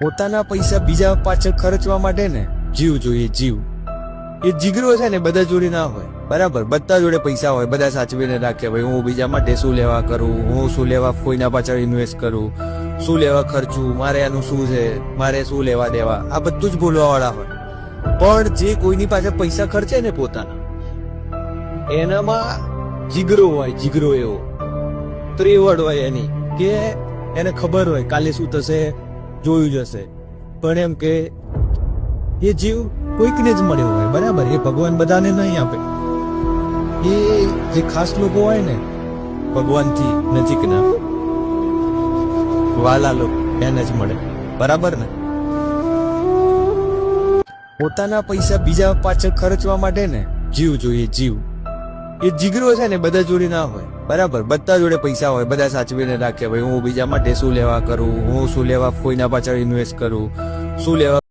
પોતાના પૈસા બીજા પાછળ ખર્ચવા માટે ને જીવ જોઈએ, જીવ. એ જીગરો છે ને, બધા જોડે ના હોય. બરાબર? બધા જોડે પૈસા હોય, બધા સાચવીને રાખે. ભાઈ, હું બીજા માટે શું લેવા કરું? હું શું લેવા કોઈના પાછળ ઇન્વેસ્ટ કરું? શું લેવા ખર્ચું? મારે આનું શું છે? મારે શું લેવા દેવા? આ બધું જ બોલવા વાળા હોય. પણ જે કોઈની પાસે પૈસા ખર્ચે ને પોતાના, એનામાં જીગરો હોય, જીગરો એવો. ત્રેવડ હોય એની, કે એને ખબર હોય, કાલે શું થશે? જોયું જશે પણ એમ કે, એ જીવ કોઈકને જ મળ્યો હોય, બરાબર? એ ભગવાન બધાને નહીં આપે. એ જે ખાસ લોકો હોય ને, ભગવાનથી નજીકના, વાલા લોકો, એને જ મળે. બરાબર ને? પોતાના પૈસા બીજા પાછળ ખર્ચવા માટે ને, જીવ જોઈએ જીવ. એ જીગરો છે ને, બધા જોડે ના હોય. બરાબર, બધા જોડે પૈસા હોય, બધા સાચવીને રાખે. ભાઈ, હું બીજા માટે શું લેવા કરું? હું શું લેવા કોઈના પાછળ ઇન્વેસ્ટ કરું? શું લેવા